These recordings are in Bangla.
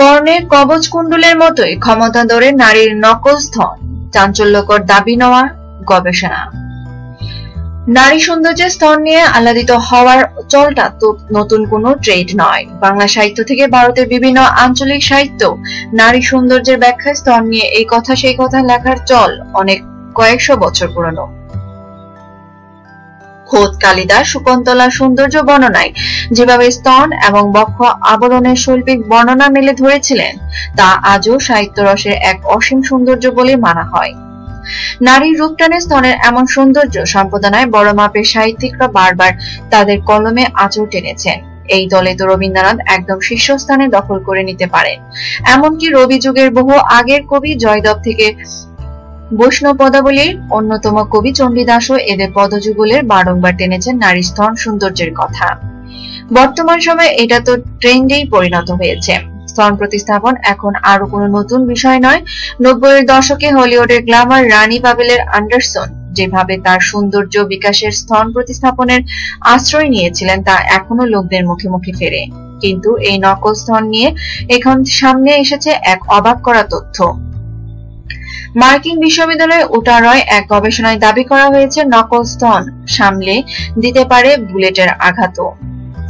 কর্ণে কবচ কুণ্ডলের মতোই ক্ষমতা ধরে নারীর নকল স্থন চাঞ্চল্যকর দাবি নেওয়া গবেষণা। নারী সৌন্দর্যের স্তর নিয়ে আহ্লাদিত হওয়ার চলটা তো নতুন কোনো ট্রেড নয়। বাংলা সাহিত্য থেকে ভারতের বিভিন্ন আঞ্চলিক সাহিত্য নারী সৌন্দর্যের ব্যাখ্যা স্তর নিয়ে এই কথা সেই কথা লেখার চল অনেক কয়েকশো বছর পুরনো। খোদ, কালিদাস শকুন্তলা সৌন্দর্য বর্ণনায়। যেভাবে স্তন এবং বক্ষ আবরণের শৈল্পিক বর্ণনা মেলে ধরেছিলেন, তা আজও সাহিত্য রসের এক অসীম সৌন্দর্য বলে মানা হয়। নারীর রূপটানে স্তনের এমন সৌন্দর্য সম্পাদনায় বড় মাপের সাহিত্যিকরা বারবার তাদের কলমে আঁচড় টেনেছেন। এই দলে তো রবীন্দ্রনাথ একদম শীর্ষস্থানে দখল করে নিতে পারেন। এমনকি রবি যুগের বহু আগের কবি জয়দেব থেকে বৈষ্ণব পদাবলীর অন্যতম কবি চণ্ডীদাসও এদের পদযুগলের বারংবার টেনেছেন নারী স্তন সৌন্দর্যের কথা। বর্তমান সময়ে এটা তো ট্রেন্ডেই পরিণত হয়েছে। স্তন প্রতিস্থাপন এখন আরও কোনো নতুন বিষয় নয়। নব্বইয়ের দশকে হলিউডের গ্ল্যামার রানী পাবেলের আন্ডারসন, যেভাবে তার সৌন্দর্য বিকাশের স্তন প্রতিস্থাপনের আশ্রয় নিয়েছিলেন, তা এখনও লোকদের মুখে মুখে ফেরে। কিন্তু এই নকল স্তন নিয়ে এখন সামনে এসেছে এক অবাক করা তথ্য। মার্কিন বিশ্ববিদ্যালয় ওটারয় এক গবেষণায় দাবি করা হয়েছে নকল স্তন সামলে দিতে পারে বুলেটের আঘাতও।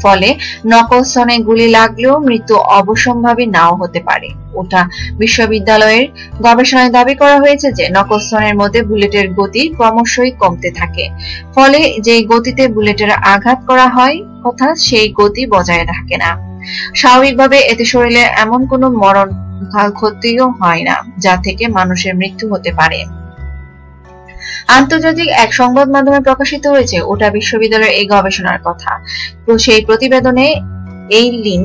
ফলে নকল স্তনে গুলি লাগলেও মৃত্যু অবসম্ভাবী নাও হতে পারে। ওটা বিশ্ববিদ্যালয়ের গবেষণায় দাবি করা হয়েছে যে নকল স্তনের মধ্যে বুলেটের গতি ক্রমশই কমতে থাকে। ফলে যে গতিতে বুলেটের আঘাত করা হয় কথা সেই গতি বজায় থাকে না। স্বাভাবিকভাবে এতে শরীরে এমন কোনো মরণ ক্ষতিও হয় না, যা থেকে মানুষের মৃত্যু হতে পারে। আন্তর্জাতিক এক সংবাদ মাধ্যমে প্রকাশিত হয়েছে, ওটা বিশ্ববিদ্যালয়ের এই গবেষণার কথা। তো সেই প্রতিবেদনে এই লিন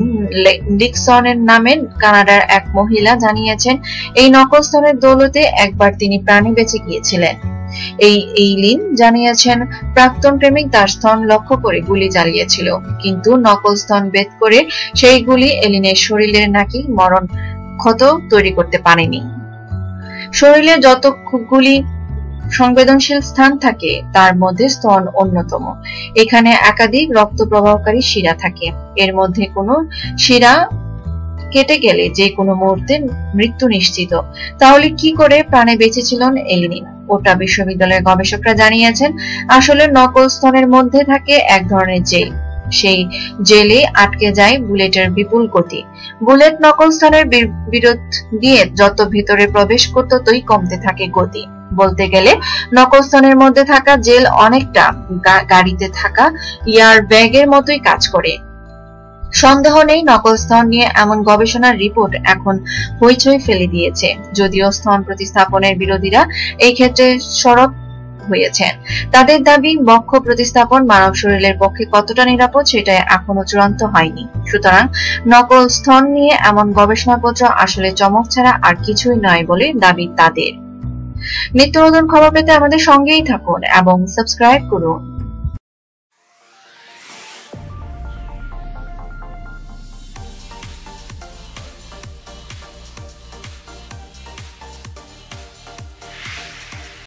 লিকসনের নামে কানাডার এক মহিলা জানিয়েছেন, এই নকল স্তনের দৌলতে একবার তিনি প্রাণী বেঁচে গিয়েছিলেন। এই এই লিন জানিয়েছেন, প্রাক্তন প্রেমিক তার স্তন লক্ষ্য করে গুলি চালিয়েছিল, কিন্তু নকল স্তন বেদ করে সেই গুলি এলিনের শরীরের নাকি মরণ ক্ষত তৈরি করতে পারেনি। শরীরে যতগুলি সংবেদনশীল স্থান থাকে, তার মধ্যে স্তন অন্যতম। এখানে একাধিক রক্ত প্রবাহকারী শিরা থাকে। এর মধ্যে কোনো শিরা কেটে গেলে যে কোনো মুহূর্তে মৃত্যু নিশ্চিত। তাহলে কি করে প্রাণে বেঁচেছিলেন এলিনিন ওটা বিশ্ববিদ্যালয়ের গবেষকরা জানিয়েছেন, আসলে নকল স্তনের মধ্যে থাকে এক ধরনের জেল। সেই জেলে আটকে যায় বুলেটের বিপুল গতি। বুলেট নকল স্থানের বিরোধ দিয়ে যত ভিতরে প্রবেশ করত, ততই কমতে থাকে গতি। বলতে গেলে, নকল স্থানের মধ্যে থাকা জেল অনেকটা গাড়িতে থাকা ইয়ার ব্যাগের মতোই কাজ করে। সন্দেহ নেই, নকল স্তন নিয়ে এমন গবেষণার রিপোর্ট এখন হইচই ফেলে দিয়েছে। যদিও স্তন প্রতিস্থাপনের বিরোধীরা এই ক্ষেত্রে সরব হয়েছেন। তাদের দাবি, বক্ষ প্রতিস্থাপন মানব শরীরের পক্ষে কতটা নিরাপদ সেটা এখনও চূড়ান্ত হয়নি। সুতরাং নকল স্তন নিয়ে এমন গবেষণাপত্র আসলে চমক ছাড়া আর কিছুই নয় বলে দাবি তাদের। নিত্য নতুন খবর পেতে আমাদের সঙ্গেই থাকুন এবং সাবস্ক্রাইব করুন।